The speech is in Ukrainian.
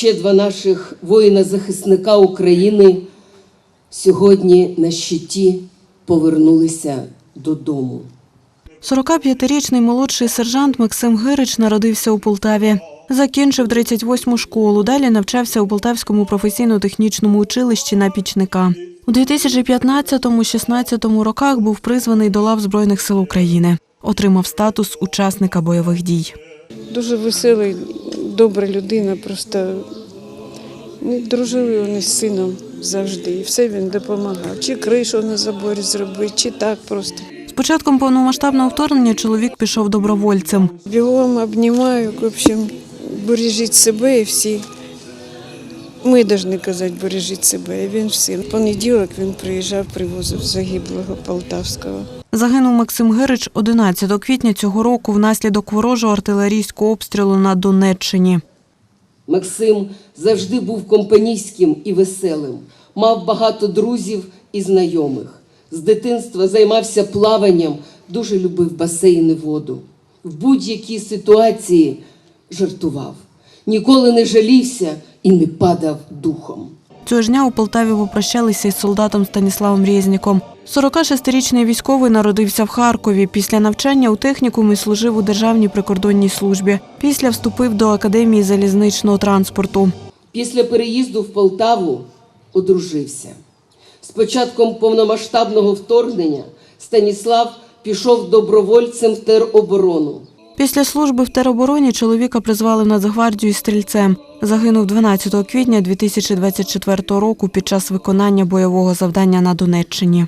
ще два наших воїна-захисника України сьогодні на щиті повернулися додому. 45-річний молодший сержант Максим Гирич народився у Полтаві. Закінчив 38-му школу. Далі навчався у Полтавському професійно-технічному училищі на пічника. У 2015-16 роках був призваний до лав Збройних сил України. Отримав статус учасника бойових дій. Дуже веселий, добра людина, просто ну, дружили вони з сином завжди. І все він допомагав. Чи кришу на заборі зробити, чи так просто. З початком повномасштабного вторгнення чоловік пішов добровольцем. Бігом обнімаю, в общем, бережіть себе і всі. Ми повинні казати, бережіть себе, і він всі. В понеділок він приїжджав, привозив загиблого Полтавського. Загинув Максим Гирич 11 квітня цього року внаслідок ворожого артилерійського обстрілу на Донеччині. Максим завжди був компанійським і веселим, мав багато друзів і знайомих. З дитинства займався плаванням, дуже любив басейн і воду. В будь-якій ситуації жартував, ніколи не жалівся і не падав духом. Цього ж дня у Полтаві попрощалися із солдатом Станіславом Резніком. 46-річний військовий народився в Харкові. Після навчання у технікумі служив у Державній прикордонній службі. Після вступив до Академії залізничного транспорту. Після переїзду в Полтаву одружився. З початком повномасштабного вторгнення Станіслав пішов добровольцем в тероборону. Після служби в теробороні чоловіка призвали в Нацгвардію стрільцем. Загинув 12 квітня 2024 року під час виконання бойового завдання на Донеччині.